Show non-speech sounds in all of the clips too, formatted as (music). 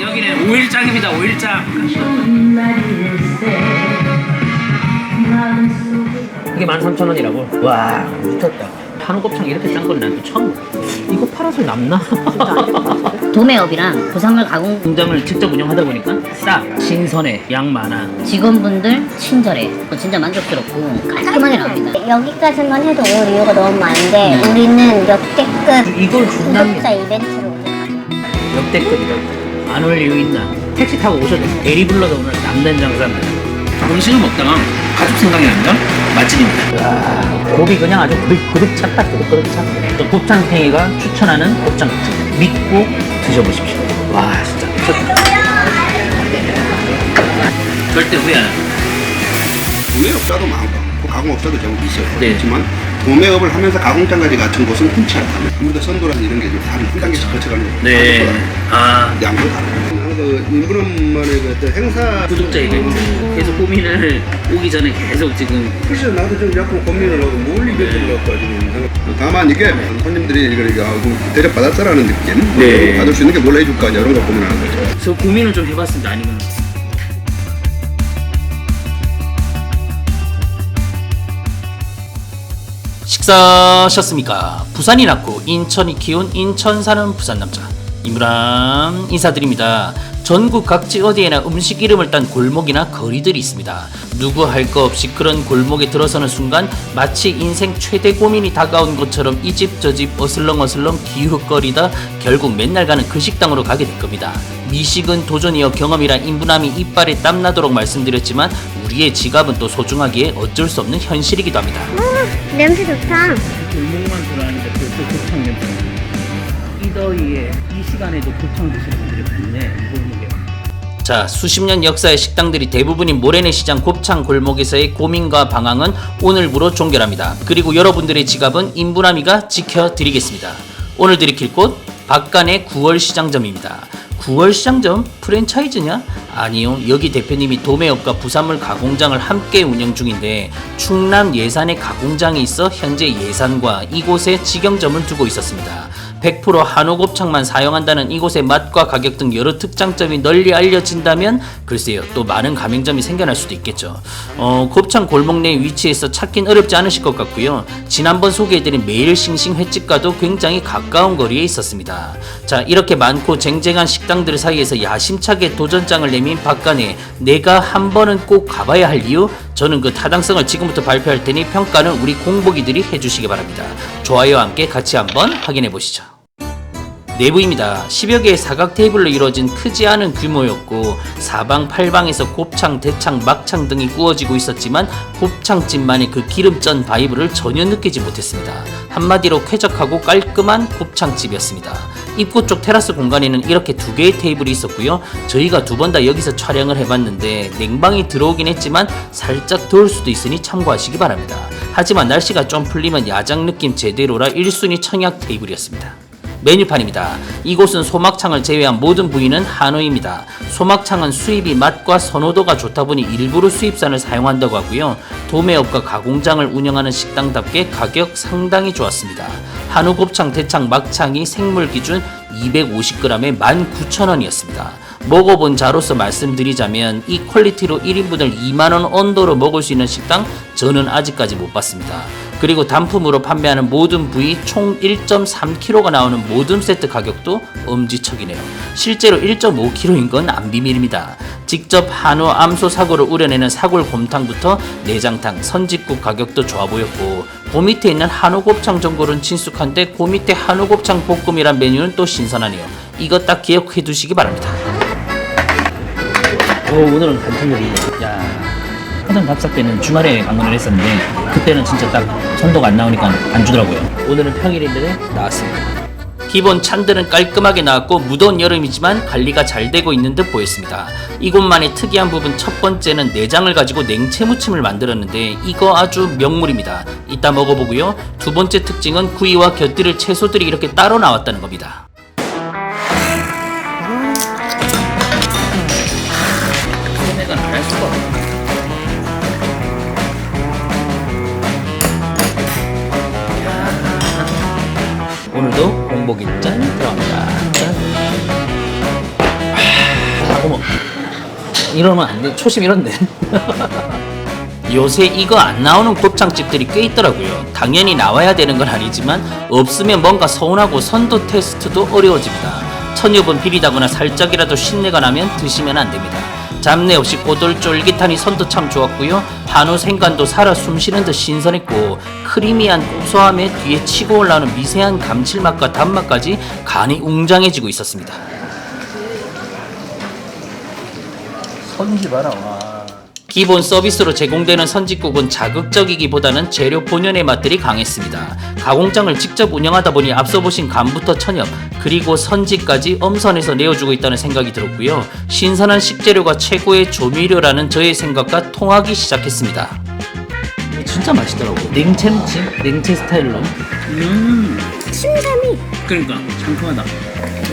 여기는 5일장입니다 5일장 이게 13,000원이라고? 와 미쳤다 한우 곱창 이렇게 싼 건 난 또 처음. 이거 팔아서 남나? (laughs) 도매업이랑 부산물 가공 공장을 직접 운영하다 보니까 싸 신선해 양 많아 직원분들 친절해. 진짜 만족스럽고 깔끔하게 나옵니다. 여기까지만 해도 올 이유가 너무 많은데 우리는 역대급 이걸 구독자 이벤트로 역대급이다 안 올 이유 있나? 택시 타고 오셔도 돼 대리 불러도 오늘 남는 장사입니다. 음식을 먹다가 가족 생각이 납니다 맛집입니다. 와 곱이 그냥 아주 그득, 그득 찼다. 그득 그득 찼다. 또 곱창탱이가 추천하는 곱창집. 믿고 드셔보십시오. 와 진짜 미쳤다. 절대 후회 안 합니다 도매업자도 많고 그 가공 업자도 전부 있어요. 네. 그렇지만 도매업을 하면서 가공장까지 갖춘 곳은 흔치 않다. 아무래도 선도라는 이런 게좀 다른 한 단계씩 거쳐가는 거. 네. 아 양도 다르고. 그 인브런만의 그 어떤 행사 구독자 이벤트 계속 고민을 오기 전에 계속 지금 글쎄 나도 좀 약간 고민을 하고 뭘 할까 지금 다만 이게 손님들이 이걸 이거 하고 대접 받았다라는 느낌 네. 받을 수 있는 게 뭘 해줄까 이런 걸 고민하는 거죠. 저 고민을 좀 해봤습니다 아니면 식사하셨습니까? 부산이 낳고 인천이 키운 인천 사는 부산 남자 이무람 인사드립니다. 전국 각지 어디에나 음식 이름을 딴 골목이나 거리들이 있습니다. 누구 할 거 없이 그런 골목에 들어서는 순간 마치 인생 최대 고민이 다가온 것처럼 이 집 저 집 어슬렁어슬렁 기웃거리다 결국 맨날 가는 그 식당으로 가게 될 겁니다. 미식은 도전이여 경험이란 인부남이 이빨에 땀나도록 말씀드렸지만 우리의 지갑은 또 소중하기에 어쩔 수 없는 현실이기도 합니다. 냄새 좋다. 골목만 들어가는데 벌써 곱창 냄새. 이 더위에 이 시간에도 곱창 드시는 분들이 많네. 자 수십 년 역사의 식당들이 대부분인 모래내 시장 곱창 골목에서의 고민과 방황은 오늘부로 종결합니다. 그리고 여러분들의 지갑은 인부남이가 지켜드리겠습니다. 오늘 들이킬 곳 박간의 9월 시장점입니다. 9월 시장점 프랜차이즈냐? 아니요. 여기 대표님이 도매업과 부산물 가공장을 함께 운영 중인데 충남 예산에 가공장이 있어 현재 예산과 이곳에 직영점을 두고 있었습니다. 100% 한우 곱창만 사용한다는 이곳의 맛과 가격 등 여러 특장점이 널리 알려진다면 글쎄요 또 많은 가맹점이 생겨날 수도 있겠죠. 어, 곱창 골목 내 위치해서 찾긴 어렵지 않으실 것 같고요. 지난번 소개해드린 매일 싱싱 횟집과도 굉장히 가까운 거리에 있었습니다. 자 이렇게 많고 쟁쟁한 식당들 사이에서 야심차게 도전장을 내민 박간에 내가 한 번은 꼭 가봐야 할 이유 저는 그 타당성을 지금부터 발표할 테니 평가는 우리 공보기들이 해주시기 바랍니다. 좋아요와 함께 같이 한번 확인해 보시죠. 내부입니다. 10여 개의 사각 테이블로 이루어진 크지 않은 규모였고 사방 팔방에서 곱창, 대창, 막창 등이 구워지고 있었지만 곱창집만의 그 기름전 바이브를 전혀 느끼지 못했습니다. 한마디로 쾌적하고 깔끔한 곱창집이었습니다. 입구 쪽 테라스 공간에는 이렇게 두 개의 테이블이 있었고요. 저희가 두 번 다 여기서 촬영을 해봤는데 냉방이 들어오긴 했지만 살짝 더울 수도 있으니 참고하시기 바랍니다. 하지만 날씨가 좀 풀리면 야장 느낌 제대로라 1순위 청약 테이블이었습니다. 메뉴판입니다. 이곳은 소막창을 제외한 모든 부위는 한우입니다. 소막창은 수입이 맛과 선호도가 좋다 보니 일부러 수입산을 사용한다고 하고요. 도매업과 가공장을 운영하는 식당답게 가격 상당히 좋았습니다. 한우 곱창, 대창, 막창이 생물 기준 250g에 19,000원이었습니다. 먹어본 자로서 말씀드리자면 이 퀄리티로 1인분을 2만원 언더로 먹을 수 있는 식당 저는 아직까지 못 봤습니다. 그리고 단품으로 판매하는 모든 부위 총 1.3kg가 나오는 모든 세트 가격도 엄지척이네요. 실제로 1.5kg인 건 안 비밀입니다. 직접 한우 암소 사골을 우려내는 사골 곰탕부터 내장탕, 선짓국 가격도 좋아 보였고 그 밑에 있는 한우 곱창 전골은 친숙한데 그 밑에 한우 곱창 볶음이란 메뉴는 또 신선하네요. 이거 딱 기억해 두시기 바랍니다. 오, 오늘은 간편요리. 야, 화장 답사 때는 주말에 방문을 했었는데 그때는 진짜 딱 선도가 안 나오니까 안 주더라고요. 오늘은 평일인데 나왔습니다. 기본 찬들은 깔끔하게 나왔고 무더운 여름이지만 관리가 잘 되고 있는 듯 보였습니다. 이곳만의 특이한 부분 첫 번째는 내장을 가지고 냉채 무침을 만들었는데 이거 아주 명물입니다. 이따 먹어보고요. 두 번째 특징은 구이와 곁들일 채소들이 이렇게 따로 나왔다는 겁니다. 이러면 안 돼. 초심 이런데. (laughs) 요새 이거 안 나오는 곱창집들이 꽤 있더라고요. 당연히 나와야 되는 건 아니지만 없으면 뭔가 서운하고 선도 테스트도 어려워집니다. 천엽은 비리다거나 살짝이라도 신내가 나면 드시면 안 됩니다. 잡내 없이 꼬들 쫄깃하니 선도 참 좋았고요. 한우 생간도 살아 숨쉬는 듯 신선했고 크리미한 고소함에 뒤에 치고 올라오는 미세한 감칠맛과 단맛까지 간이 웅장해지고 있었습니다. 선지 봐라 기본 서비스로 제공되는 선짓국은 자극적이기보다는 재료 본연의 맛들이 강했습니다. 가공장을 직접 운영하다 보니 앞서 보신 간부터 천엽 그리고 선지까지 엄선해서 내어주고 있다는 생각이 들었고요. 신선한 식재료가 최고의 조미료라는 저의 생각과 통하기 시작했습니다. 진짜 맛있더라고. 냉채 무침? 냉채 스타일로. 음. 침샘이 그러니까 상큼하다.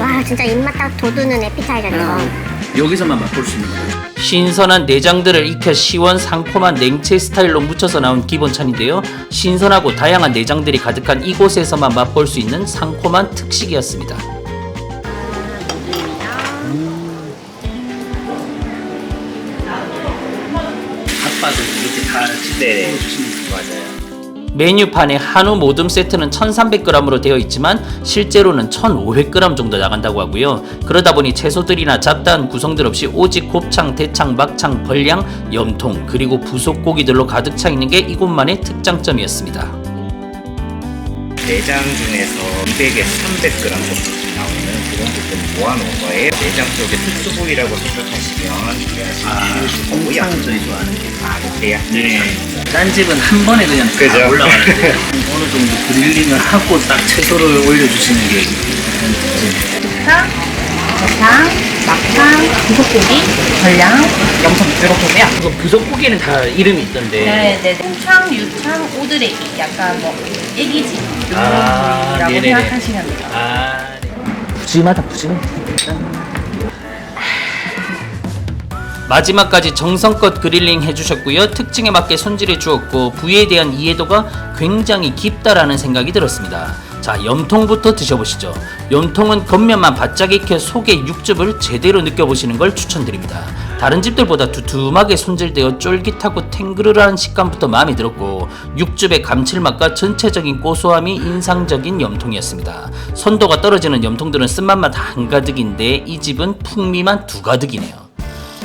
와 진짜 입맛 딱 돋우는 에피타이저 이거 여기서만 맛볼 수 있는 거예요. 신선한 내장들을 익혀 시원 상콤한 냉채 스타일로 묻혀서 나온 기본찬인데요. 신선하고 다양한 내장들이 가득한 이곳에서만 맛볼 수 있는 상콤한 특식이었습니다. 아빠도 이렇게 다 네. 맞아요. 메뉴판에 한우 모듬 세트는 1,300g으로 되어 있지만 실제로는 1,500g 정도 나간다고 하고요. 그러다 보니 채소들이나 잡다한 구성들 없이 오직 곱창, 대창, 막창, 벌량, 염통 그리고 부속 고기들로 가득 차 있는 게 이곳만의 특장점이었습니다. 내장 중에서 200에서 300g 정도 나오는 그런 부분 모아놓은 거예요. 내장 쪽에 특수 부위라고 생각하시면 이해하시면 되고요. 저희 좋아하는 게. 아, 그래요? 네. 딴 집은 한 번에 그냥 다 그죠? 올라가는데 (laughs) 어느 정도 그릴링을 하고 딱 채소를 올려주시는 게 곱창, 대창, 막창, 부속고기, 전량, 염통 이렇게고요. 이거 부속고기는 다 이름이 있던데 네, 네. 홍창, 유창, 오드레기, 약간 뭐 애기지 이런 아, 부위라고 네네네. 생각하시면 돼요. 아 푸짐하다 푸짐해 마지막까지 정성껏 그릴링 해주셨고요. 특징에 맞게 손질해 주었고 부위에 대한 이해도가 굉장히 깊다라는 생각이 들었습니다. 자 염통부터 드셔보시죠. 염통은 겉면만 바짝 익혀 속의 육즙을 제대로 느껴보시는 걸 추천드립니다 다른 집들보다 두툼하게 손질되어 쫄깃하고 탱그르한 식감부터 마음에 들었고 육즙의 감칠맛과 전체적인 고소함이 인상적인 염통이었습니다. 선도가 떨어지는 염통들은 쓴맛만 한가득인데 이 집은 풍미만 두가득이네요.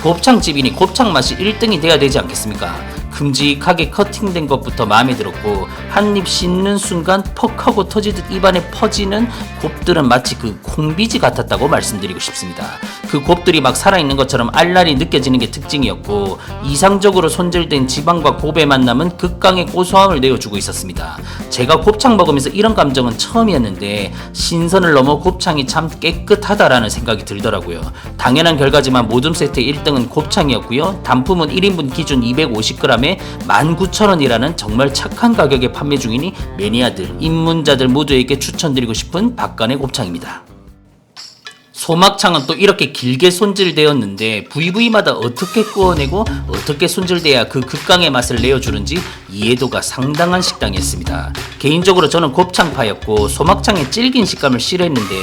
곱창집이니 곱창 맛이 1등이 돼야 되지 않겠습니까? 큼직하게 커팅된 것부터 마음에 들었고 한 입 씹는 순간 퍽 하고 터지듯 입안에 퍼지는 곱들은 마치 그 콩비지 같았다고 말씀드리고 싶습니다. 그 곱들이 막 살아있는 것처럼 알알이 느껴지는 게 특징이었고 이상적으로 손질된 지방과 곱의 만남은 극강의 고소함을 내어주고 있었습니다. 제가 곱창 먹으면서 이런 감정은 처음이었는데 신선을 넘어 곱창이 참 깨끗하다라는 생각이 들더라고요. 당연한 결과지만 모듬 세트 1등은 곱창이었고요. 단품은 1인분 기준 250g에 19,000원이라는 정말 착한 가격에 판매 중이니 매니아들, 입문자들 모두에게 추천드리고 싶은 박간의 곱창입니다. 소막창은 또 이렇게 길게 손질되었는데 부위부위마다 어떻게 구워내고 어떻게 손질돼야 그 극강의 맛을 내어주는지 이해도가 상당한 식당이었습니다. 개인적으로 저는 곱창파였고 소막창의 질긴 식감을 싫어했는데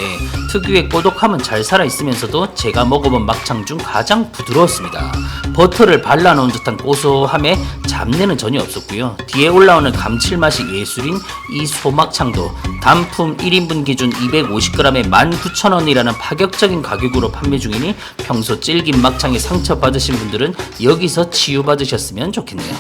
특유의 꼬독함은 잘 살아있으면서도 제가 먹어본 막창 중 가장 부드러웠습니다. 버터를 발라놓은 듯한 고소함에 잡내는 전혀 없었고요. 뒤에 올라오는 감칠맛이 예술인 이 소막창도 단품 1인분 기준 250g에 19,000원이라는 파격 적인 가격으로 판매 중이니 평소 질긴 막창에 상처받으신 분들은 여기서 치유받으셨으면 좋겠네요.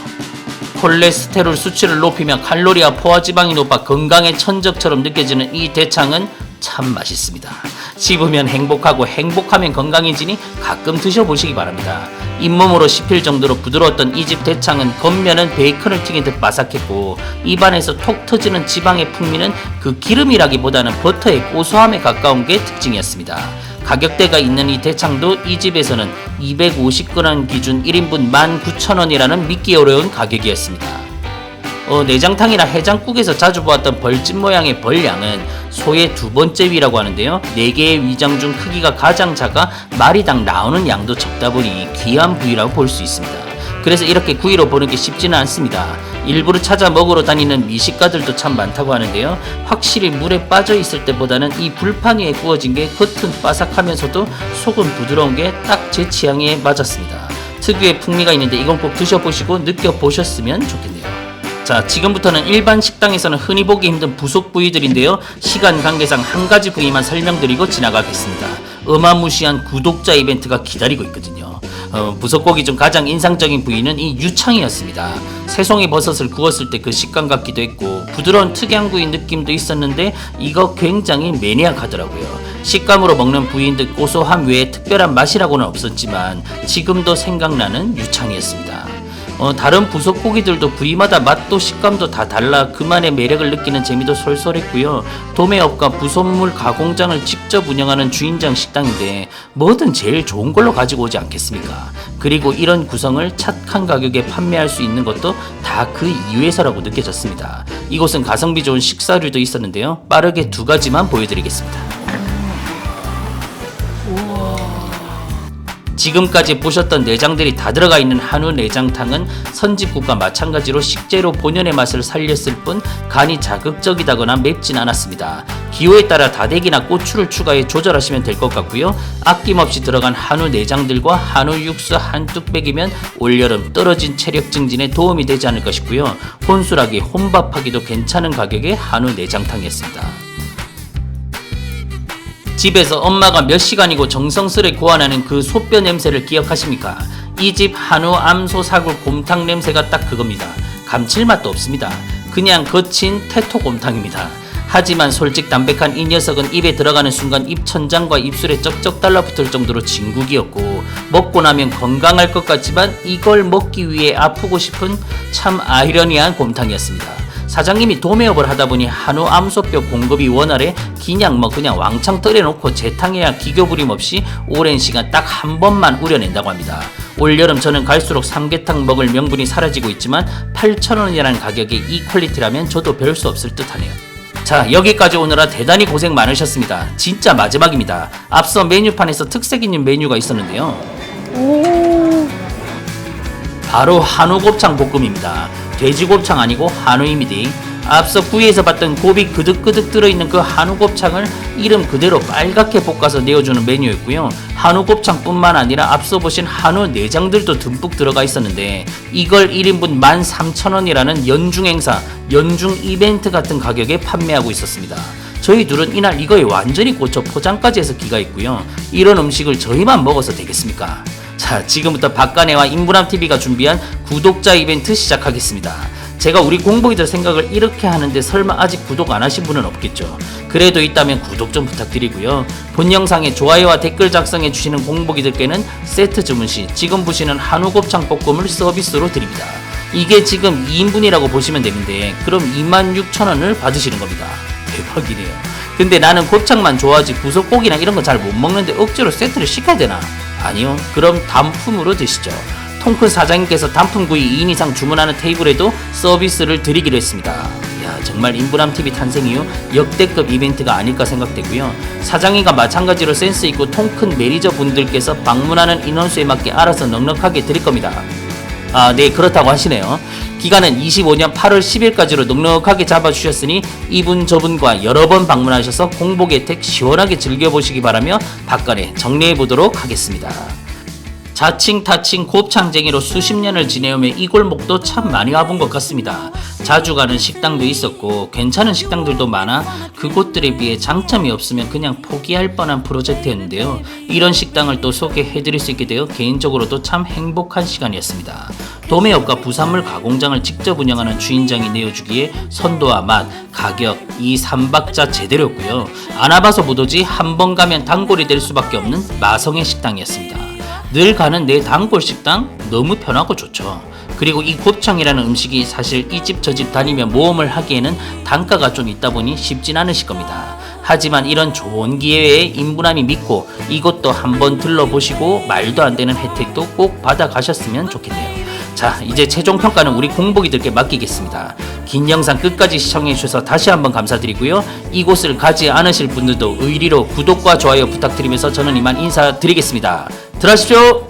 콜레스테롤 수치를 높이며 칼로리와 포화지방이 높아 건강의 천적처럼 느껴지는 이 대창은 참 맛있습니다. 씹으면 행복하고 행복하면 건강해지니 가끔 드셔보시기 바랍니다. 잇몸으로 씹힐 정도로 부드러웠던 이 집 대창은 겉면은 베이컨을 튀긴 듯 바삭했고 입안에서 톡 터지는 지방의 풍미는 그 기름이라기보다는 버터의 고소함에 가까운 게 특징이었습니다. 가격대가 있는 이 대창도 이 집에서는 250g 기준 1인분 19,000원이라는 믿기 어려운 가격이었습니다. 어, 내장탕이나 해장국에서 자주 보았던 벌집 모양의 벌량은 소의 두 번째 위라고 하는데요. 네 개의 위장 중 크기가 가장 작아 마리당 나오는 양도 적다 보니 귀한 부위라고 볼 수 있습니다. 그래서 이렇게 구이로 보는 게 쉽지는 않습니다. 일부러 찾아 먹으러 다니는 미식가들도 참 많다고 하는데요. 확실히 물에 빠져 있을 때보다는 이 불판 위에 구워진 게 겉은 바삭하면서도 속은 부드러운 게 딱 제 취향에 맞았습니다. 특유의 풍미가 있는데 이건 꼭 드셔보시고 느껴보셨으면 좋겠네요. 자, 지금부터는 일반 식당에서는 흔히 보기 힘든 부속 부위들인데요. 시간 관계상 한 가지 부위만 설명드리고 지나가겠습니다. 어마무시한 구독자 이벤트가 기다리고 있거든요. 어, 부속고기 중 가장 인상적인 부위는 이 유창이었습니다. 새송이 버섯을 구웠을 때 그 식감 같기도 했고 부드러운 특이한 구이 느낌도 있었는데 이거 굉장히 매니악하더라고요. 식감으로 먹는 부위인 듯 고소함 외에 특별한 맛이라고는 없었지만 지금도 생각나는 유창이었습니다. 어, 다른 부속 고기들도 부위마다 맛도 식감도 다 달라 그만의 매력을 느끼는 재미도 솔솔했고요. 도매업과 부속물 가공장을 직접 운영하는 주인장 식당인데 뭐든 제일 좋은 걸로 가지고 오지 않겠습니까? 그리고 이런 구성을 착한 가격에 판매할 수 있는 것도 다 그 이유에서라고 느껴졌습니다. 이곳은 가성비 좋은 식사류도 있었는데요. 빠르게 두 가지만 보여드리겠습니다. 지금까지 보셨던 내장들이 다 들어가 있는 한우 내장탕은 선집국과 마찬가지로 식재료 본연의 맛을 살렸을 뿐 간이 자극적이다거나 맵진 않았습니다. 기호에 따라 다대기나 고추를 추가해 조절하시면 될 것 같고요. 아낌없이 들어간 한우 내장들과 한우 육수 한 뚝배기면 올여름 떨어진 체력 증진에 도움이 되지 않을까 싶고요. 혼술하기, 혼밥하기도 괜찮은 가격의 한우 내장탕이었습니다. 집에서 엄마가 몇 시간이고 정성스레 고안하는 그 소뼈 냄새를 기억하십니까? 이 집 한우 암소 사골 곰탕 냄새가 딱 그겁니다. 감칠맛도 없습니다. 그냥 거친 태토 곰탕입니다. 하지만 솔직 담백한 이 녀석은 입에 들어가는 순간 입천장과 입술에 쩍쩍 달라붙을 정도로 진국이었고 먹고 나면 건강할 것 같지만 이걸 먹기 위해 아프고 싶은 참 아이러니한 곰탕이었습니다. 사장님이 도매업을 하다 보니 한우 암소뼈 공급이 원활해 그냥 뭐 그냥 왕창 떨여놓고 재탕해야 기교 부림 없이 오랜 시간 딱 한 번만 우려낸다고 합니다. 올여름 저는 갈수록 삼계탕 먹을 명분이 사라지고 있지만 8,000원이라는 가격에 이 퀄리티라면 저도 별 수 없을 듯하네요. 자 여기까지 오느라 대단히 고생 많으셨습니다. 진짜 마지막입니다. 앞서 메뉴판에서 특색 있는 메뉴가 있었는데요. 바로 한우 곱창 볶음입니다. 돼지 곱창 아니고 한우입니다. 앞서 구이에서 봤던 곱이 그득그득 들어있는 그 한우 곱창을 이름 그대로 빨갛게 볶아서 내어주는 메뉴였고요. 한우 곱창뿐만 아니라 앞서 보신 한우 내장들도 듬뿍 들어가 있었는데 이걸 1인분 13,000원이라는 연중 행사, 연중 이벤트 같은 가격에 판매하고 있었습니다. 저희 둘은 이날 이거에 완전히 꽂혀 포장까지 해서 기가 있고요. 이런 음식을 저희만 먹어서 되겠습니까? 자, 지금부터 박간애와 인부람 TV가 준비한 구독자 이벤트 시작하겠습니다. 제가 우리 공보이들 생각을 이렇게 하는데 설마 아직 구독 안 하신 분은 없겠죠. 그래도 있다면 구독 좀 부탁드리고요. 본 영상에 좋아요와 댓글 작성해 주시는 공보기들께는 세트 주문 시 지금 보시는 한우 곱창 볶음을 서비스로 드립니다. 이게 지금 2인분이라고 보시면 되는데 그럼 26,000원을 받으시는 겁니다. 대박이네요. 근데 나는 곱창만 좋아하지 부속고기나 이런 거 잘 못 먹는데 억지로 세트를 시켜야 되나? 아니요. 그럼 단품으로 드시죠. 통큰 사장님께서 단품구이 2인 이상 주문하는 테이블에도 서비스를 드리기로 했습니다. 야, 정말 인부람 TV 탄생 이후 역대급 이벤트가 아닐까 생각되고요. 사장님과 마찬가지로 센스 있고 통큰 매니저 분들께서 방문하는 인원수에 맞게 알아서 넉넉하게 드릴 겁니다. 아, 네, 그렇다고 하시네요. 기간은 25년 8월 10일까지로 넉넉하게 잡아주셨으니 이분 저분과 여러 번 방문하셔서 공복 혜택 시원하게 즐겨보시기 바라며 박간에 정리해보도록 하겠습니다. 자칭 타칭 곱창쟁이로 수십 년을 지내오며 이 골목도 참 많이 와본 것 같습니다. 자주 가는 식당도 있었고 괜찮은 식당들도 많아 그곳들에 비해 장점이 없으면 그냥 포기할 뻔한 프로젝트였는데요. 이런 식당을 또 소개해드릴 수 있게 되어 개인적으로도 참 행복한 시간이었습니다. 도매업과 부산물 가공장을 직접 운영하는 주인장이 내어주기에 선도와 맛, 가격 이 삼박자 제대로였고요. 안 와봐서 못오지 한 번 가면 단골이 될 수밖에 없는 마성의 식당이었습니다. 늘 가는 내 단골 식당 너무 편하고 좋죠. 그리고 이 곱창이라는 음식이 사실 이 집 저 집 다니며 모험을 하기에는 단가가 좀 있다 보니 쉽진 않으실 겁니다. 하지만 이런 좋은 기회에 인부남이 믿고 이것도 한번 들러보시고 말도 안 되는 혜택도 꼭 받아 가셨으면 좋겠네요. 자, 이제 최종 평가는 우리 공복이들께 맡기겠습니다. 긴 영상 끝까지 시청해 주셔서 다시 한번 감사드리고요. 이곳을 가지 않으실 분들도 의리로 구독과 좋아요 부탁드리면서 저는 이만 인사드리겠습니다. 들어가십시오.